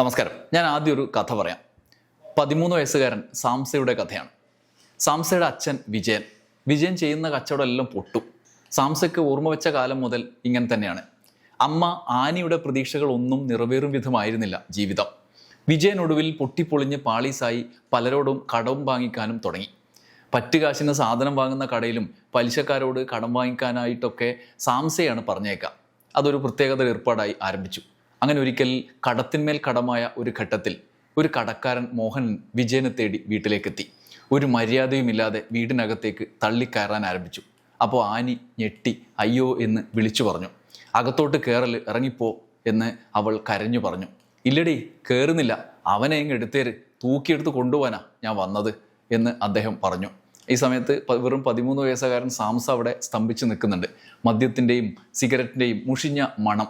നമസ്കാരം. ഞാൻ ആദ്യം ഒരു കഥ പറയാം. പതിമൂന്ന് വയസ്സുകാരൻ സാംസയുടെ കഥയാണ്. സാംസയുടെ അച്ഛൻ വിജയൻ. വിജയൻ ചെയ്യുന്ന കച്ചവടം എല്ലാം പൊട്ടും. സാംസയ്ക്ക് ഓർമ്മ വെച്ച കാലം മുതൽ ഇങ്ങനെ തന്നെയാണ്. അമ്മ ആനിയുടെ പ്രതീക്ഷകൾ ഒന്നും നിറവേറും വിധമായിരുന്നില്ല ജീവിതം. വിജയൻ ഒടുവിൽ പൊട്ടിപ്പൊളിഞ്ഞ് പാളീസായി പലരോടും കടവും വാങ്ങിക്കാനും തുടങ്ങി. പറ്റുകാശിന് സാധനം വാങ്ങുന്ന കടയിലും പലിശക്കാരോട് കടം വാങ്ങിക്കാനായിട്ടൊക്കെ സാംസയാണ് പറഞ്ഞേക്കാം അതൊരു പ്രത്യേകത ഏർപ്പാടായി ആരംഭിച്ചു. അങ്ങനെ ഒരിക്കൽ കടത്തിന്മേൽ കടമായ ഒരു ഘട്ടത്തിൽ ഒരു കടക്കാരൻ മോഹൻ വിജയനെ തേടി വീട്ടിലേക്കെത്തി. ഒരു മര്യാദയുമില്ലാതെ വീടിനകത്തേക്ക് തള്ളിക്കയറാൻ ആരംഭിച്ചു. അപ്പോൾ ആനി ഞെട്ടി അയ്യോ എന്ന് വിളിച്ചു പറഞ്ഞു. അകത്തോട്ട് കയറൽ ഇറങ്ങിപ്പോ എന്ന് അവൾ കരഞ്ഞു പറഞ്ഞു. ഇല്ലടി കയറുന്നില്ല അവനെ എങ്ങ് എടുത്തേര്. തൂക്കിയെടുത്ത് കൊണ്ടുപോകാനാ ഞാൻ വന്നത് എന്ന് അദ്ദേഹം പറഞ്ഞു. ഈ സമയത്ത് വെറും പതിമൂന്ന് വയസ്സുകാരൻ സാംസ അവിടെ സ്തംഭിച്ച് നിൽക്കുന്നുണ്ട്. മദ്യത്തിന്റെയും സിഗരറ്റിന്റെയും മുഷിഞ്ഞ മണം.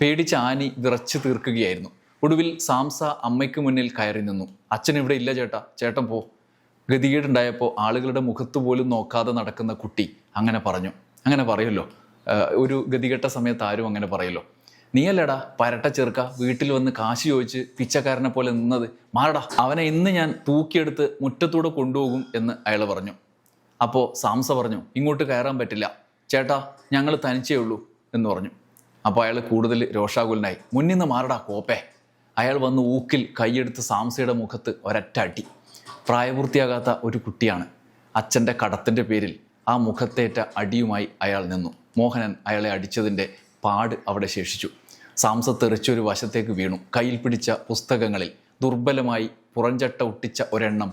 പേടിച്ച ആനി വിറച്ചു തീർക്കുകയായിരുന്നു. ഒടുവിൽ സാംസ അമ്മയ്ക്ക് മുന്നിൽ കയറി നിന്നു. അച്ഛൻ ഇവിടെ ഇല്ല ചേട്ടാ. ചേട്ടൻ പോ. ഗതികേടുണ്ടായപ്പോൾ ആളുകളുടെ മുഖത്ത് പോലും നോക്കാതെ നടക്കുന്ന കുട്ടി അങ്ങനെ പറഞ്ഞു. അങ്ങനെ പറയുമല്ലോ. ഒരു ഗതികെട്ട സമയത്ത് ആരും അങ്ങനെ പറയുമല്ലോ നീയല്ലടാ പരട്ട ചെറുക്ക? വീട്ടിൽ വന്ന് കാശ് ചോദിച്ച് പിച്ചക്കാരനെ പോലെ നിന്നത്. മാറടാ. അവനെ ഇന്ന് ഞാൻ തൂക്കിയെടുത്ത് മുറ്റത്തൂടെ കൊണ്ടുപോകും എന്ന് അയാൾ പറഞ്ഞു. അപ്പോൾ സാംസ പറഞ്ഞു ഇങ്ങോട്ട് കയറാൻ പറ്റില്ല. ചേട്ടാ ഞങ്ങൾ തനിച്ചേ ഉള്ളൂ എന്ന് പറഞ്ഞു. അപ്പോൾ അയാൾ കൂടുതൽ രോഷാകുലനായി. മുന്നിൽ നിന്ന് മാറടാ കോപ്പേ. അയാൾ വന്ന് ഊക്കിൽ കൈയെടുത്ത് സാംസയുടെ മുഖത്ത് ഒരറ്റ അടി. പ്രായപൂർത്തിയാകാത്ത ഒരു കുട്ടിയാണ്. അച്ഛന്റെ കടത്തിന്റെ പേരിൽ ആ മുഖത്തേറ്റ അടിയുമായി അയാൾ നിന്നു. മോഹനൻ അയാളെ അടിച്ചതിന്റെ പാട് അവിടെ ശേഷിച്ചു. സാംസ തെറിച്ചൊരു വശത്തേക്ക് വീണു. കയ്യിൽ പിടിച്ച പുസ്തകങ്ങളിൽ ദുർബലമായി പുറഞ്ചട്ട ഒട്ടിച്ച ഒരെണ്ണം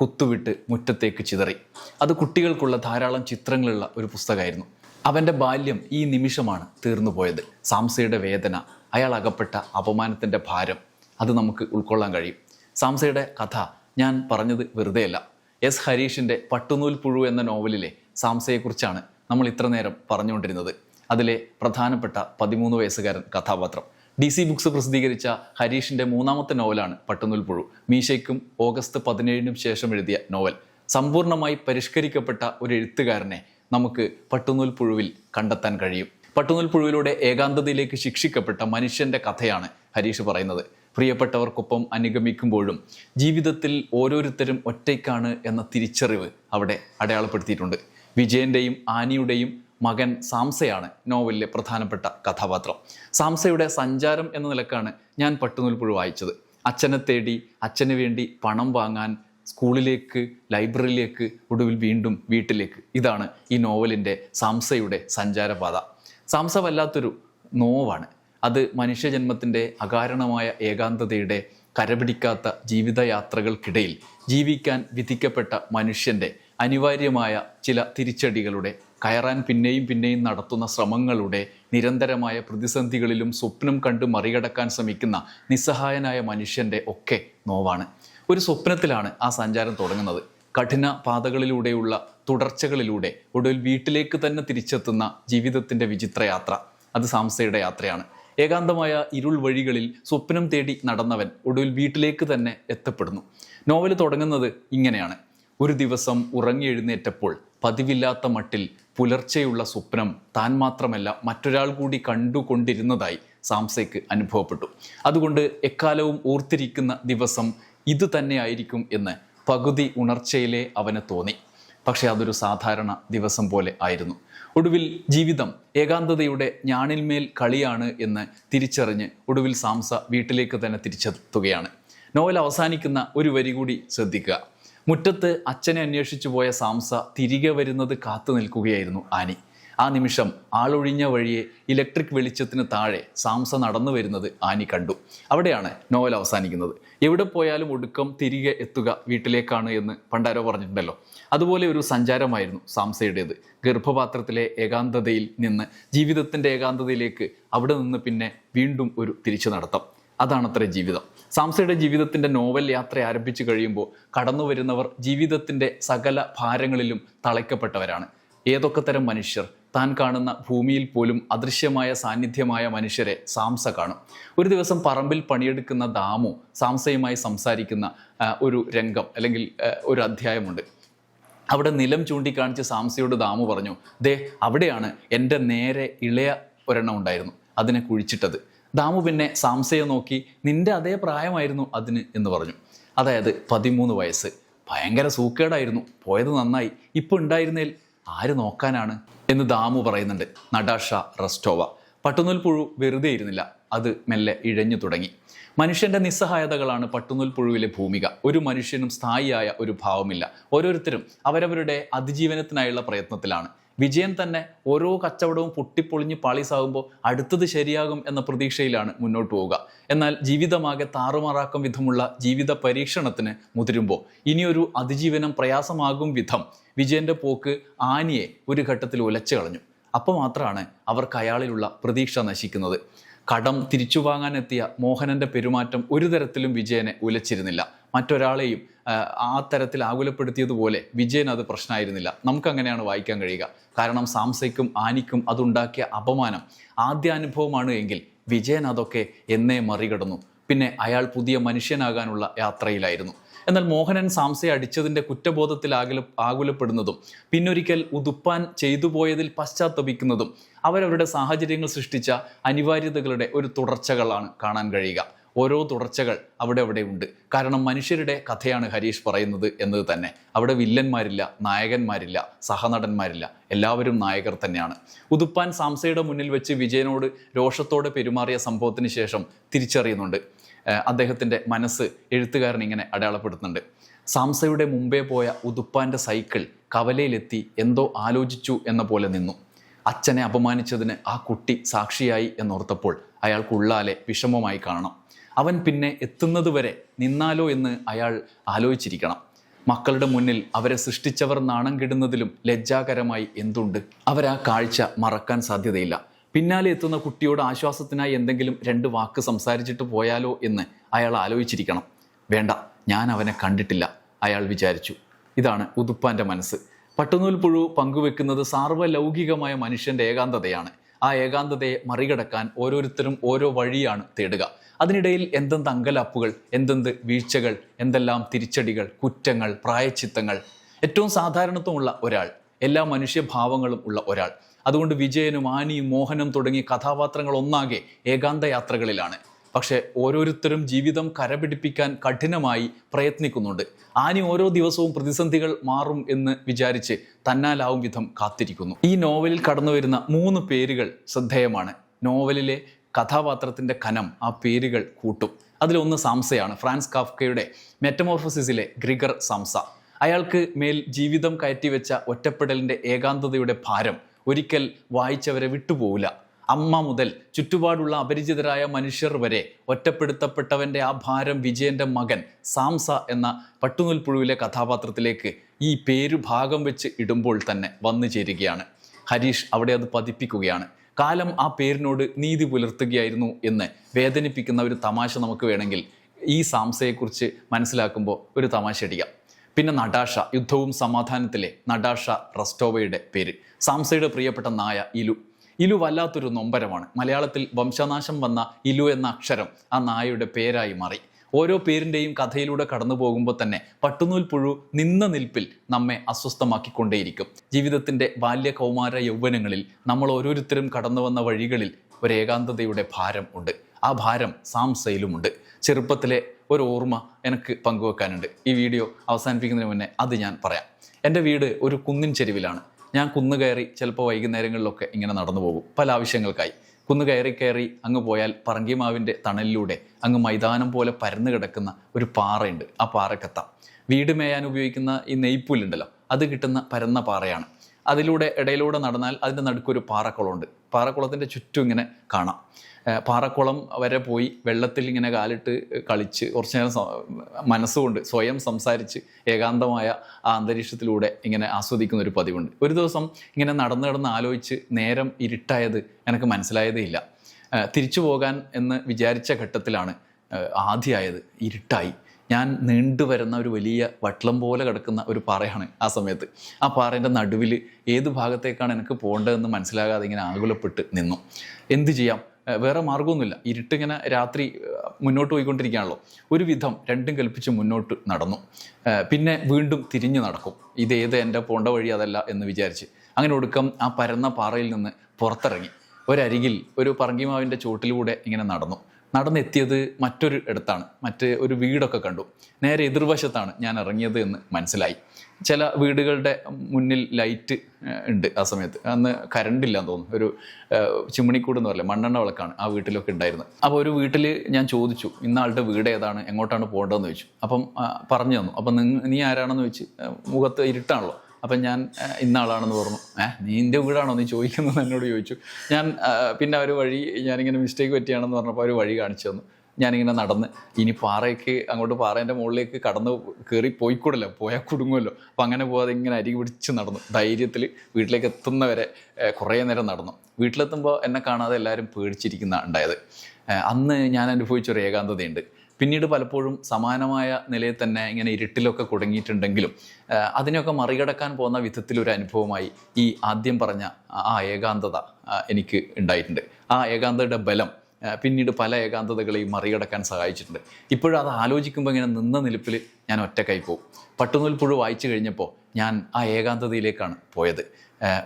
കുത്തുവിട്ട് മുറ്റത്തേക്ക് ചിതറി. അത് കുട്ടികൾക്കുള്ള ധാരാളം ചിത്രങ്ങളുള്ള ഒരു പുസ്തകമായിരുന്നു. അവന്റെ ബാല്യം ഈ നിമിഷമാണ് തീർന്നു പോയത്. സാംസയുടെ വേദന അയാൾ അകപ്പെട്ട അപമാനത്തിന്റെ ഭാരം അത് നമുക്ക് ഉൾക്കൊള്ളാൻ കഴിയും. സാംസയുടെ കഥ ഞാൻ പറഞ്ഞത് വെറുതെയല്ല. എസ് ഹരീഷിന്റെ പട്ടുനൂൽ പുഴു എന്ന നോവലിലെ സാംസയെക്കുറിച്ചാണ് നമ്മൾ ഇത്ര നേരം പറഞ്ഞുകൊണ്ടിരുന്നത്. അതിലെ പ്രധാനപ്പെട്ട പതിമൂന്ന് വയസ്സുകാരൻ കഥാപാത്രം. ഡി സി ബുക്സ് പ്രസിദ്ധീകരിച്ച ഹരീഷിന്റെ മൂന്നാമത്തെ നോവലാണ് പട്ടുനൂൽ പുഴു. മീശയ്ക്കും ഓഗസ്റ്റ് പതിനേഴിനും ശേഷം എഴുതിയ നോവൽ. സമ്പൂർണമായി പരിഷ്കരിക്കപ്പെട്ട ഒരു എഴുത്തുകാരനെ നമുക്ക് പട്ടുനൂൽ പുഴുവിൽ കണ്ടെത്താൻ കഴിയും. പട്ടുനൂൽ പുഴുവിലൂടെ ഏകാന്തതയിലേക്ക് ശിക്ഷിക്കപ്പെട്ട മനുഷ്യന്റെ കഥയാണ് ഹരീഷ് പറയുന്നത്. പ്രിയപ്പെട്ടവർക്കൊപ്പം അനുഗമിക്കുമ്പോഴും ജീവിതത്തിൽ ഓരോരുത്തരും ഒറ്റയ്ക്കാണ് എന്ന തിരിച്ചറിവ് അവിടെ അടയാളപ്പെടുത്തിയിട്ടുണ്ട്. വിജയന്റെയും ആനിയുടെയും മകൻ സാംസയാണ് നോവലിലെ പ്രധാനപ്പെട്ട കഥാപാത്രം. സാംസയുടെ സഞ്ചാരം എന്ന നിലക്കാണ് ഞാൻ പട്ടുനൂൽപ്പുഴു വായിച്ചത്. അച്ഛനെ തേടി അച്ഛന് വേണ്ടി പണം വാങ്ങാൻ സ്കൂളിലേക്ക് ലൈബ്രറിയിലേക്ക് ഒടുവിൽ വീണ്ടും വീട്ടിലേക്ക്. ഇതാണ് ഈ നോവലിന്റെ സാംസയുടെ സഞ്ചാരപാത. സാംസ വല്ലാത്തൊരു നോവാണ്. അത് മനുഷ്യജന്മത്തിന്റെ അകാരണമായ ഏകാന്തതയുടെ കരപിടിക്കാത്ത ജീവിതയാത്രകൾക്കിടയിൽ ജീവിക്കാൻ വിധിക്കപ്പെട്ട മനുഷ്യന്റെ അനിവാര്യമായ ചില തിരിച്ചടികളുടെ കയറാൻ പിന്നെയും പിന്നെയും നടത്തുന്ന ശ്രമങ്ങളുടെ നിരന്തരമായ പ്രതിസന്ധികളിലും സ്വപ്നം കണ്ട് മറികടക്കാൻ ശ്രമിക്കുന്ന നിസ്സഹായനായ മനുഷ്യന്റെ ഒക്കെ നോവാണ്. ഒരു സ്വപ്നത്തിലാണ് ആ സഞ്ചാരം തുടങ്ങുന്നത്. കഠിന പാതകളിലൂടെയുള്ള തുടർച്ചകളിലൂടെ ഒടുവിൽ വീട്ടിലേക്ക് തന്നെ തിരിച്ചെത്തുന്ന ജീവിതത്തിന്റെ വിചിത്രയാത്ര. അത് സാംസയുടെ യാത്രയാണ്. ഏകാന്തമായ ഇരുൾ വഴികളിൽ സ്വപ്നം തേടി നടന്നവൻ ഒടുവിൽ വീട്ടിലേക്ക് തന്നെ എത്തപ്പെടുന്നു. നോവൽ തുടങ്ങുന്നത് ഇങ്ങനെയാണ്. ഒരു ദിവസം ഉറങ്ങി എഴുന്നേറ്റപ്പോൾ പതിവില്ലാത്ത മട്ടിൽ പുലർച്ചെയുള്ള സ്വപ്നം താൻ മാത്രമല്ല മറ്റൊരാൾ കൂടി കണ്ടുകൊണ്ടിരുന്നതായി സാംസയ്ക്ക് അനുഭവപ്പെട്ടു. അതുകൊണ്ട് എക്കാലവും ഓർത്തിരിക്കുന്ന ദിവസം ഇത് തന്നെയായിരിക്കും എന്ന് പകുതി ഉണർച്ചയിലെ അവന് തോന്നി. പക്ഷേ അതൊരു സാധാരണ ദിവസം പോലെ ആയിരുന്നു. ഒടുവിൽ ജീവിതം ഏകാന്തതയുടെ ഞാണിന്മേൽ കളിയാണ് എന്ന് തിരിച്ചറിഞ്ഞ് ഒടുവിൽ സാംസ വീട്ടിലേക്ക് തന്നെ തിരിച്ചെത്തുകയാണ്. നോവൽ അവസാനിക്കുന്ന ഒരു വരി കൂടി ശ്രദ്ധിക്കുക. മുറ്റത്ത് അച്ഛനെ അന്വേഷിച്ചു പോയ സാംസ തിരികെ വരുന്നത് കാത്തു നിൽക്കുകയായിരുന്നു ആനി. ആ നിമിഷം ആളൊഴിഞ്ഞ വഴിയെ ഇലക്ട്രിക് വെളിച്ചത്തിന് താഴെ സാംസ നടന്നു വരുന്നത് ആനി കണ്ടു. അവിടെയാണ് നോവൽ അവസാനിക്കുന്നത്. എവിടെ പോയാലും ഒടുക്കം തിരികെ എത്തുക വീട്ടിലേക്കാണ് എന്ന് പണ്ടാരോ പറഞ്ഞിട്ടുണ്ടല്ലോ. അതുപോലെ ഒരു സഞ്ചാരമായിരുന്നു സാംസയുടേത്. ഗർഭപാത്രത്തിലെ ഏകാന്തതയിൽ നിന്ന് ജീവിതത്തിന്റെ ഏകാന്തതയിലേക്ക് അവിടെ നിന്ന് പിന്നെ വീണ്ടും ഒരു തിരിച്ചു നടത്തം. അതാണത്ര ജീവിതം. സാംസയുടെ ജീവിതത്തിന്റെ നോവൽ യാത്ര ആരംഭിച്ചു കഴിയുമ്പോൾ കടന്നു വരുന്നവർ ജീവിതത്തിന്റെ സകല ഭാരങ്ങളിലും തളയ്ക്കപ്പെട്ടവരാണ്. ഏതൊക്കെ തരം മനുഷ്യർ താൻ കാണുന്ന ഭൂമിയിൽ പോലും അദൃശ്യമായ സാന്നിധ്യമായ മനുഷ്യരെ സാംസ കാണും. ഒരു ദിവസം പറമ്പിൽ പണിയെടുക്കുന്ന ദാമു സാംസയുമായി സംസാരിക്കുന്ന ഒരു രംഗം അല്ലെങ്കിൽ ഒരു അധ്യായമുണ്ട്. അവിടെ നിലം ചൂണ്ടിക്കാണിച്ച് സാംസയോട് ദാമു പറഞ്ഞു ദേ അവിടെയാണ് എന്റെ നേരെ ഇളയ ഒരെണ്ണം ഉണ്ടായിരുന്നു അതിനെ കുഴിച്ചിട്ടത്. ദാമു പിന്നെ സാംസയെ നോക്കി നിന്റെ അതേ പ്രായമായിരുന്നു അതിന് എന്ന് പറഞ്ഞു. അതായത് പതിമൂന്ന് വയസ്സ്. ഭയങ്കര സൂക്കേടായിരുന്നു പോയത് നന്നായി. ഇപ്പോൾ ഉണ്ടായിരുന്നേൽ ആര് നോക്കാനാണ്? എന്ന് ദാമു പറയുന്നുണ്ട്. നടാഷ റസ്റ്റോവ. പട്ടുനൂൽ പുഴു വെറുതെ ഇരുന്നില്ല. അത് മെല്ലെ ഇഴഞ്ഞു തുടങ്ങി. മനുഷ്യന്റെ നിസ്സഹായതകളാണ് പട്ടുനൂൽ പുഴുവിലെ ഭൂമിക. ഒരു മനുഷ്യനും സ്ഥായിയായ ഒരു ഭാവമില്ല. ഓരോരുത്തരും അവരവരുടെ അതിജീവനത്തിനായുള്ള പ്രയത്നത്തിലാണ്. വിജയൻ തന്നെ ഓരോ കച്ചവടവും പൊട്ടിപ്പൊളിഞ്ഞ് പാളീസാകുമ്പോൾ അടുത്തത് ശരിയാകും എന്ന പ്രതീക്ഷയിലാണ് മുന്നോട്ട് പോവുക. എന്നാൽ ജീവിതമാകെ താറുമാറാക്കും വിധമുള്ള ജീവിത പരീക്ഷണത്തിന് മുതിരുമ്പോൾ ഇനിയൊരു അതിജീവനം പ്രയാസമാകും വിധം വിജയന്റെ പോക്ക് ആനിയെ ഒരു ഘട്ടത്തിൽ ഉലച്ചു കളഞ്ഞു. അപ്പോൾ മാത്രമാണ് അവർക്ക് അയാളിലുള്ള പ്രതീക്ഷ നശിക്കുന്നത്. കടം തിരിച്ചു വാങ്ങാനെത്തിയ മോഹനന്റെ പെരുമാറ്റം ഒരു തരത്തിലും വിജയനെ ഉലച്ചിരുന്നില്ല. മറ്റൊരാളെയും ആ, തരത്തിൽ ആകുലപ്പെടുത്തിയതുപോലെ വിജയൻ അത് പ്രശ്നമായിരുന്നില്ല. നമുക്കങ്ങനെയാണ് വായിക്കാൻ കഴിയുക. കാരണം സാംസയ്ക്കും ആനിക്കും അതുണ്ടാക്കിയ അപമാനം ആദ്യ അനുഭവമാണ് എങ്കിൽ വിജയൻ അതൊക്കെ എന്നേ മറികടന്നു. പിന്നെ അയാൾ പുതിയ മനുഷ്യനാകാനുള്ള യാത്രയിലായിരുന്നു. എന്നാൽ മോഹനൻ സാംസയെ അടിച്ചതിന്റെ കുറ്റബോധത്തിൽ ആകുല ആകുലപ്പെടുന്നതും പിന്നൊരിക്കൽ ഉതുപ്പാൻ ചെയ്തു പോയതിൽ പശ്ചാത്തപിക്കുന്നതും അവരവരുടെ സാഹചര്യങ്ങൾ സൃഷ്ടിച്ച അനിവാര്യതകളുടെ ഒരു തുടർച്ചകളാണ് കാണാൻ കഴിയുക. ഓരോ തുടർച്ചകൾ അവിടെ അവിടെ ഉണ്ട്. കാരണം മനുഷ്യരുടെ കഥയാണ് ഹരീഷ് പറയുന്നത് എന്നത് തന്നെ. അവിടെ വില്ലന്മാരില്ല നായകന്മാരില്ല സഹനടന്മാരില്ല. എല്ലാവരും നായകർ തന്നെയാണ്. ഉതുപ്പാൻ സാംസയുടെ മുന്നിൽ വെച്ച് വിജയനോട് രോഷത്തോടെ പെരുമാറിയ സംഭവത്തിന് ശേഷം തിരിച്ചറിയുന്നുണ്ട്. അദ്ദേഹത്തിന്റെ മനസ്സ് എഴുത്തുകാരൻ ഇങ്ങനെ അടയാളപ്പെടുത്തുന്നുണ്ട്. സാംസയുടെ മുമ്പേ പോയ ഉതുപ്പാന്റെ സൈക്കിൾ കവലയിലെത്തി എന്തോ ആലോചിച്ചു എന്ന പോലെ നിന്നു. അച്ഛനെ അപമാനിച്ചതിന് ആ കുട്ടി സാക്ഷിയായി എന്നോർത്തപ്പോൾ അയാൾക്കുള്ളാലെ വിഷമമായി കാണണം അവൻ പിന്നെ എത്തുന്നതുവരെ നിന്നാലോ എന്ന് അയാൾ ആലോചിച്ചിരിക്കണം. മക്കളുടെ മുന്നിൽ അവരെ സൃഷ്ടിച്ചവർ നാണം കെടുന്നതിലും ലജ്ജാകരമായി എന്തുണ്ട്? അവരാ കാഴ്ച മറക്കാൻ സാധ്യതയില്ല. പിന്നാലെ എത്തുന്ന കുട്ടിയോട് ആശ്വാസത്തിനായി എന്തെങ്കിലും രണ്ട് വാക്ക് സംസാരിച്ചിട്ട് പോയാലോ എന്ന് അയാൾ ആലോചിച്ചിരിക്കണം. വേണ്ട ഞാൻ അവനെ കണ്ടിട്ടില്ല അയാൾ വിചാരിച്ചു. ഇതാണ് ഉതുപ്പാന്റെ മനസ്സ്. പട്ടുനൂൽ പുഴു പങ്കുവെക്കുന്നത് സാർവലൗകികമായ മനുഷ്യന്റെ ഏകാന്തതയാണ്. ആ ഏകാന്തതയെ മറികടക്കാൻ ഓരോരുത്തരും ഓരോ വഴിയാണ് തേടുക. അതിനിടയിൽ എന്തെന്ത് അങ്കലാപ്പുകൾ എന്തെന്ത് വീഴ്ചകൾ എന്തെല്ലാം തിരിച്ചടികൾ കുറ്റങ്ങൾ പ്രായച്ചിത്തങ്ങൾ. ഏറ്റവും സാധാരണത്വമുള്ള ഒരാൾ എല്ലാ മനുഷ്യഭാവങ്ങളും ഉള്ള ഒരാൾ. അതുകൊണ്ട് വിജയനും ആനിയും മോഹനും തുടങ്ങിയ കഥാപാത്രങ്ങൾ ഒന്നാകെ ഏകാന്ത യാത്രകളിലാണ് പക്ഷേ ഓരോരുത്തരും ജീവിതം കരപിടിപ്പിക്കാൻ കഠിനമായി പ്രയത്നിക്കുന്നുണ്ട്. ആനി ഓരോ ദിവസവും പ്രതിസന്ധികൾ മാറും എന്ന് വിചാരിച്ച് തന്നാലാവും വിധം കാത്തിരിക്കുന്നു. ഈ നോവലിൽ കടന്നു വരുന്ന മൂന്ന് പേരുകൾ ശ്രദ്ധേയമാണ്. നോവലിലെ കഥാപാത്രത്തിന്റെ കനം ആ പേരുകൾ കൂട്ടും. അതിലൊന്ന് സാംസയാണ് ഫ്രാൻസ് കാഫ്കയുടെ മെറ്റമോർഫസിസിലെ ഗ്രിഗർ സാംസ. അയാൾക്ക് മേൽ ജീവിതം കയറ്റിവെച്ച ഒറ്റപ്പെടലിന്റെ ഏകാന്തതയുടെ ഭാരം ഒരിക്കൽ വായിച്ചവരെ വിട്ടുപോകില്ല അമ്മ മുതൽ ചുറ്റുപാടുള്ള അപരിചിതരായ മനുഷ്യർ വരെ ഒറ്റപ്പെടുത്തപ്പെട്ടവന്റെ ആ ഭാരം വിജയന്റെ മകൻ സാംസ എന്ന പട്ടുനൂൽപ്പുഴുവിലെ കഥാപാത്രത്തിലേക്ക് ഈ പേര് ഭാഗം വെച്ച് ഇടുമ്പോൾ തന്നെ വന്നു ചേരുകയാണ്. ഹരീഷ് അവിടെ അത് പതിപ്പിക്കുകയാണ്. കാലം ആ പേരിനോട് നീതി പുലർത്തുകയായിരുന്നു എന്ന് വേദനിപ്പിക്കുന്ന ഒരു തമാശ നമുക്ക് വേണമെങ്കിൽ ഈ സാംസയെക്കുറിച്ച് മനസ്സിലാക്കുമ്പോൾ ഒരു തമാശ അടിക്കാം. പിന്നെ നടാഷ യുദ്ധവും സമാധാനത്തിലെ നടാഷ റസ്റ്റോവയുടെ പേര്. സാംസയുടെ പ്രിയപ്പെട്ട നായ ഇലു. ഇലു വല്ലാത്തൊരു നൊമ്പരമാണ്. മലയാളത്തിൽ വംശനാശം വന്ന ഇലു എന്ന അക്ഷരം ആ നായയുടെ പേരായി മാറി. ഓരോ പേരിന്റെയും കഥയിലൂടെ കടന്നു പോകുമ്പോൾ തന്നെ പട്ടുനൂൽ പുഴു നിന്ന നിൽപ്പിൽ നമ്മെ അസ്വസ്ഥമാക്കിക്കൊണ്ടേയിരിക്കും. ജീവിതത്തിന്റെ ബാല്യ കൗമാര യൗവനങ്ങളിൽ നമ്മൾ ഓരോരുത്തരും കടന്നു വന്ന വഴികളിൽ ഒരു ഏകാന്തതയുടെ ഭാരം ഉണ്ട്. ആ ഭാരം സാംസയിലുമുണ്ട്. ചെറുപ്പത്തിലെ ഒരു ഓർമ്മ എനിക്ക് പങ്കുവെക്കാനുണ്ട്. ഈ വീഡിയോ അവസാനിപ്പിക്കുന്നതിന് മുന്നേ അത് ഞാൻ പറയാം. എന്റെ വീട് ഒരു കുന്നിൻ ചെരുവിലാണ്. ഞാൻ കുന്നു കയറി ചിലപ്പോൾ വൈകുന്നേരങ്ങളിലൊക്കെ ഇങ്ങനെ നടന്നു പോകും പല ആവശ്യങ്ങൾക്കായി. കുന്ന് കയറി കയറി അങ്ങ് പോയാൽ പറങ്കിമാവിന്റെ തണലിലൂടെ അങ്ങ് മൈതാനം പോലെ പരന്നു കിടക്കുന്ന ഒരു പാറയുണ്ട്. ആ പാറക്കെത്താം. വീട് മേയാൻ ഉപയോഗിക്കുന്ന ഈ നെയ്പ്പുല്ലുണ്ടല്ലോ അത് കിട്ടുന്ന പരന്ന പാറയാണ്. അതിലൂടെ ഇടയിലൂടെ നടന്നാൽ അതിന്റെ നടുക്കൊരു പാറക്കുളമുണ്ട്. പാറക്കുളത്തിന്റെ ചുറ്റും ഇങ്ങനെ കാണാം. പാറക്കുളം വരെ പോയി വെള്ളത്തിൽ ഇങ്ങനെ കാലിട്ട് കളിച്ച് കുറച്ച് നേരം മനസ്സുകൊണ്ട് സ്വയം സംസാരിച്ച് ഏകാന്തമായ ആ അന്തരീക്ഷത്തിലൂടെ ഇങ്ങനെ ആസ്വദിക്കുന്ന ഒരു പതിവുണ്ട്. ഒരു ദിവസം ഇങ്ങനെ നടന്നു നടന്ന് ആലോചിച്ച് നേരം ഇരുട്ടായത് എനിക്ക് മനസ്സിലായതേ ഇല്ല. തിരിച്ചു പോകാൻ എന്ന് വിചാരിച്ച ഘട്ടത്തിലാണ് ആദ്യമായത് ഇരുട്ടായി. ഞാൻ നീണ്ടു വരുന്ന ഒരു വലിയ വട്ടളം പോലെ കിടക്കുന്ന ഒരു പാറയാണ് ആ സമയത്ത്. ആ പാറേന്റെ നടുവിൽ ഏത് ഭാഗത്തേക്കാണ് എനിക്ക് പോകേണ്ടതെന്ന് മനസ്സിലാകാതെ ഇങ്ങനെ ആകുലപ്പെട്ട് നിന്നു. എന്ത് ചെയ്യാം? വേറെ മാർഗമൊന്നുമില്ല ഇരുട്ടിങ്ങനെ രാത്രി മുന്നോട്ട് പോയിക്കൊണ്ടിരിക്കുകയാണല്ലോ. ഒരു വിധം രണ്ടും കൽപ്പിച്ച് മുന്നോട്ട് നടന്നു. പിന്നെ വീണ്ടും തിരിഞ്ഞു നടക്കും. ഇത് ഏത് എന്റെ പോണ്ട വഴി അതല്ല എന്ന് വിചാരിച്ച്. അങ്ങനെ ഒടുക്കം ആ പരന്ന പാറയിൽ നിന്ന് പുറത്തിറങ്ങി. ഒരരികിൽ ഒരു പറങ്കിമാവിന്റെ ചുവട്ടിലൂടെ ഇങ്ങനെ നടന്നു. നടന്നെത്തിയത് മറ്റൊരു ഇടത്താണ്. മറ്റേ ഒരു വീടൊക്കെ കണ്ടു. നേരെ എതിർവശത്താണ് ഞാൻ ഇറങ്ങിയത് എന്ന് മനസ്സിലായി. ചില വീടുകളുടെ മുന്നിൽ ലൈറ്റ് ഉണ്ട് ആ സമയത്ത്. അന്ന് കറണ്ട് ഇല്ലാന്ന് തോന്നുന്നു. ഒരു ചിമ്മിണിക്കൂട് എന്ന് പറയില്ല മണ്ണെണ്ണ വിളക്കാണ് ആ വീട്ടിലൊക്കെ ഉണ്ടായിരുന്നത്. അപ്പോൾ ഒരു വീട്ടിൽ ഞാൻ ചോദിച്ചു ഇന്ന ആളുടെ വീട് ഏതാണ്? എങ്ങോട്ടാണ് പോകേണ്ടതെന്ന് ചോദിച്ചു. അപ്പം പറഞ്ഞു തന്നു. അപ്പം നീ ആരാണെന്ന് ചോദിച്ച് മുഖത്ത് ഇരുട്ടാണല്ലോ. അപ്പം ഞാൻ ഇന്നാളാണെന്ന് പറഞ്ഞു ഏഹ് നീ എന്റെ വീടാണോ നീ ചോദിക്കുന്നത് എന്നോട് ചോദിച്ചു. ഞാൻ പിന്നെ ഒരു വഴി ഞാനിങ്ങനെ മിസ്റ്റേക്ക് പറ്റിയാണെന്ന് പറഞ്ഞപ്പോൾ ഒരു വഴി കാണിച്ചു തന്നു. ഞാനിങ്ങനെ നടന്ന് ഇനി പാറയ്ക്ക് അങ്ങോട്ട് പാറേന്റെ മുകളിലേക്ക് കടന്ന് കയറി പോയിക്കൂടല്ലോ പോയാൽ കുടുങ്ങുമല്ലോ അപ്പം അങ്ങനെ പോകാതെ ഇങ്ങനെ അരി പിടിച്ച് നടന്നു. ധൈര്യത്തിൽ വീട്ടിലേക്ക് എത്തുന്നവരെ കുറേ നേരം നടന്നു. വീട്ടിലെത്തുമ്പോൾ എന്നെ കാണാതെ എല്ലാവരും പേടിച്ചിരിക്കുന്ന ഉണ്ടായത്. അന്ന് ഞാൻ അനുഭവിച്ചൊരു ഏകാന്തതയുണ്ട്. പിന്നീട് പലപ്പോഴും സമാനമായ നിലയിൽ തന്നെ ഇങ്ങനെ ഇരുട്ടിലൊക്കെ കുടുങ്ങിയിട്ടുണ്ടെങ്കിലും അതിനെയൊക്കെ മറികടക്കാൻ പോകുന്ന വിധത്തിലൊരു അനുഭവമായി ഈ ആദ്യം പറഞ്ഞ ആ ഏകാന്തത എനിക്ക് ഉണ്ടായിട്ടുണ്ട്. ആ ഏകാന്തതയുടെ ബലം പിന്നീട് പല ഏകാന്തതകളെയും മറികടക്കാൻ സഹായിച്ചിട്ടുണ്ട്. ഇപ്പോഴും അത് ആലോചിക്കുമ്പോൾ ഇങ്ങനെ നിന്ന നിലപ്പിൽ ഞാൻ ഒറ്റക്കായി പോകും പട്ടുനൂൽപ്പുഴ വായിച്ചു കഴിഞ്ഞപ്പോൾ ഞാൻ ആ ഏകാന്തതയിലേക്കാണ് പോയത്.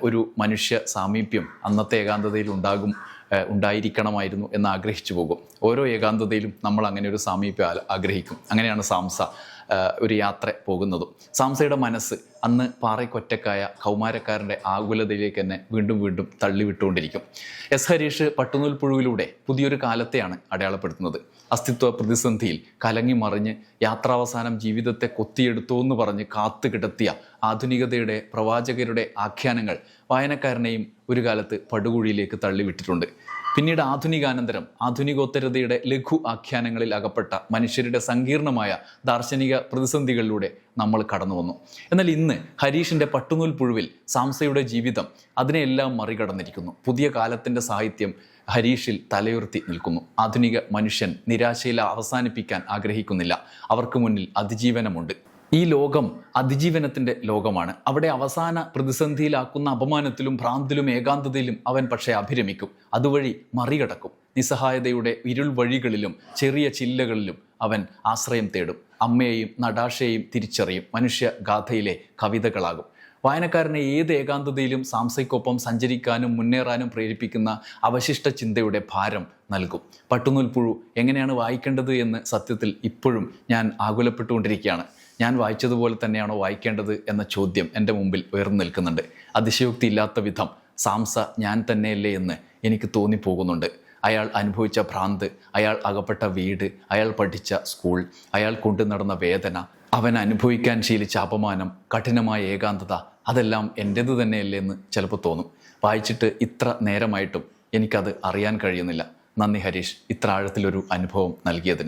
ഒരു മനുഷ്യ സാമീപ്യം അന്നത്തെ ഏകാന്തതയിൽ ഉണ്ടാകും ഉണ്ടായിരിക്കണമായിരുന്നു എന്ന് ആഗ്രഹിച്ചു പോകും. ഓരോ ഏകാന്തതയിലും നമ്മൾ അങ്ങനെ ഒരു സാമീപ്യം ആഗ്രഹിക്കും. അങ്ങനെയാണ് സാംസ ഒരു യാത്ര പോകുന്നതും. സാംസയുടെ മനസ്സ് അന്ന് പാറയ്ക്കൊറ്റക്കായ കൗമാരക്കാരന്റെ ആകുലതയിലേക്ക് തന്നെ വീണ്ടും വീണ്ടും തള്ളിവിട്ടുകൊണ്ടിരിക്കും. എസ് ഹരീഷ് പട്ടുനൂൽ പുഴുവിലൂടെ പുതിയൊരു കാലത്തെയാണ് അടയാളപ്പെടുത്തുന്നത്. അസ്തിത്വ പ്രതിസന്ധിയിൽ കലങ്ങി മറിഞ്ഞ് യാത്രാവസാനം ജീവിതത്തെ കൊത്തിയെടുത്തു എന്ന് പറഞ്ഞ് കാത്തു കിടത്തിയ ആധുനികതയുടെ പ്രവാചകരുടെ ആഖ്യാനങ്ങൾ വായനക്കാരനെയും ഒരു കാലത്ത് പടുകുഴിയിലേക്ക് തള്ളിവിട്ടിട്ടുണ്ട്. പിന്നീട് ആധുനികാനന്തരം ആധുനികോത്തരതയുടെ ലഘു ആഖ്യാനങ്ങളിൽ അകപ്പെട്ട മനുഷ്യരുടെ സങ്കീർണമായ ദാർശനിക പ്രതിസന്ധികളിലൂടെ നമ്മൾ കടന്നു വന്നു എന്നാൽ ഇന്ന് ഹരീഷിന്റെ പട്ടുനൂൽ പുഴുവിൽ സാംസയുടെ ജീവിതം അതിനെയെല്ലാം മറികടന്നിരിക്കുന്നു. പുതിയ കാലത്തിന്റെ സാഹിത്യം ഹരീഷിൽ തലയുർത്തി നിൽക്കുന്നു. ആധുനിക മനുഷ്യൻ നിരാശയിൽ അവസാനിപ്പിക്കാൻ ആഗ്രഹിക്കുന്നില്ല. അവർക്ക് മുന്നിൽ അതിജീവനമുണ്ട്. ഈ ലോകം അതിജീവനത്തിന്റെ ലോകമാണ്. അവിടെ അവസാന പ്രതിസന്ധിയിലാക്കുന്ന അപമാനത്തിലും ഭ്രാന്തിലും ഏകാന്തതയിലും അവൻ പക്ഷേ അഭിരമിക്കും. അതുവഴി മറികടക്കും. നിസ്സഹായതയുടെ ഇരുൾ വഴികളിലും ചെറിയ ചില്ലകളിലും അവൻ ആശ്രയം തേടും. അമ്മയെയും നടാശയെയും തിരിച്ചറിയും. മനുഷ്യഗാഥയിലെ കവിതകളാകും. വായനക്കാരനെ ഏത് ഏകാന്തതയിലും സാംസയ്ക്കൊപ്പം സഞ്ചരിക്കാനും മുന്നേറാനും പ്രേരിപ്പിക്കുന്ന അവശിഷ്ട ചിന്തയുടെ ഭാരം നൽകും. പട്ടുനൂൽപ്പുഴു എങ്ങനെയാണ് വായിക്കേണ്ടത് എന്ന് സത്യത്തിൽ ഇപ്പോഴും ഞാൻ ആകുലപ്പെട്ടുകൊണ്ടിരിക്കുകയാണ്. ഞാൻ വായിച്ചതുപോലെ തന്നെയാണോ വായിക്കേണ്ടത് എന്ന ചോദ്യം എന്റെ മുമ്പിൽ ഉയർന്നു നിൽക്കുന്നുണ്ട്. അതിശയോക്തി ഇല്ലാത്ത വിധം സാംസ ഞാൻ തന്നെയല്ലേ എന്ന് എനിക്ക് തോന്നിപ്പോകുന്നുണ്ട്. അയാൾ അനുഭവിച്ച ഭ്രാന്ത് അയാൾ അകപ്പെട്ട വീട് അയാൾ പഠിച്ച സ്കൂൾ അയാൾ കൊണ്ടു നടന്ന വേദന അവൻ അനുഭവിക്കാൻ ശീലിച്ച അപമാനം കഠിനമായ ഏകാന്തത അതെല്ലാം എന്റേത് തന്നെയല്ലേ എന്ന് ചിലപ്പോൾ തോന്നും. വായിച്ചിട്ട് ഇത്ര നേരമായിട്ടും എനിക്കത് അറിയാൻ കഴിയുന്നില്ല. നന്ദി ഹരീഷ് ഇത്ര ആഴത്തിലൊരു അനുഭവം നൽകിയതിന്.